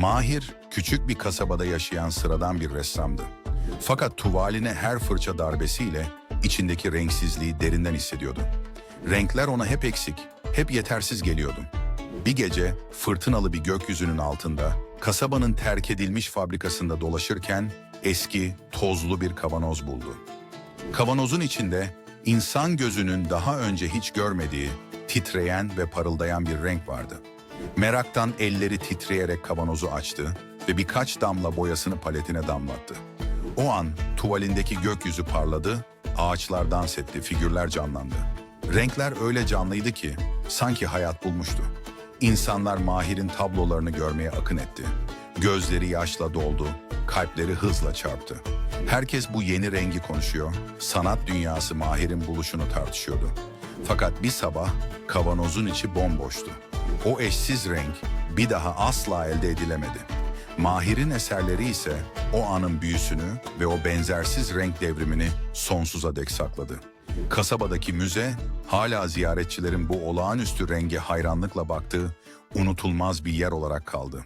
Mahir, küçük bir kasabada yaşayan sıradan bir ressamdı. Fakat tuvaline her fırça darbesiyle içindeki renksizliği derinden hissediyordu. Renkler ona hep eksik, hep yetersiz geliyordu. Bir gece fırtınalı bir gökyüzünün altında kasabanın terk edilmiş fabrikasında dolaşırken eski, tozlu bir kavanoz buldu. Kavanozun içinde insan gözünün daha önce hiç görmediği, titreyen ve parıldayan bir renk vardı. Meraktan elleri titreyerek kavanozu açtı ve birkaç damla boyasını paletine damlattı. O an tuvalindeki gökyüzü parladı, ağaçlar dans etti, figürler canlandı. Renkler öyle canlıydı ki sanki hayat bulmuştu. İnsanlar Mahir'in tablolarını görmeye akın etti. Gözleri yaşla doldu, kalpleri hızla çarptı. Herkes bu yeni rengi konuşuyor, sanat dünyası Mahir'in buluşunu tartışıyordu. Fakat bir sabah kavanozun içi bomboştu. O eşsiz renk bir daha asla elde edilemedi. Mahir'in eserleri ise o anın büyüsünü ve o benzersiz renk devrimini sonsuza dek sakladı. Kasabadaki müze hala ziyaretçilerin bu olağanüstü renge hayranlıkla baktığı unutulmaz bir yer olarak kaldı.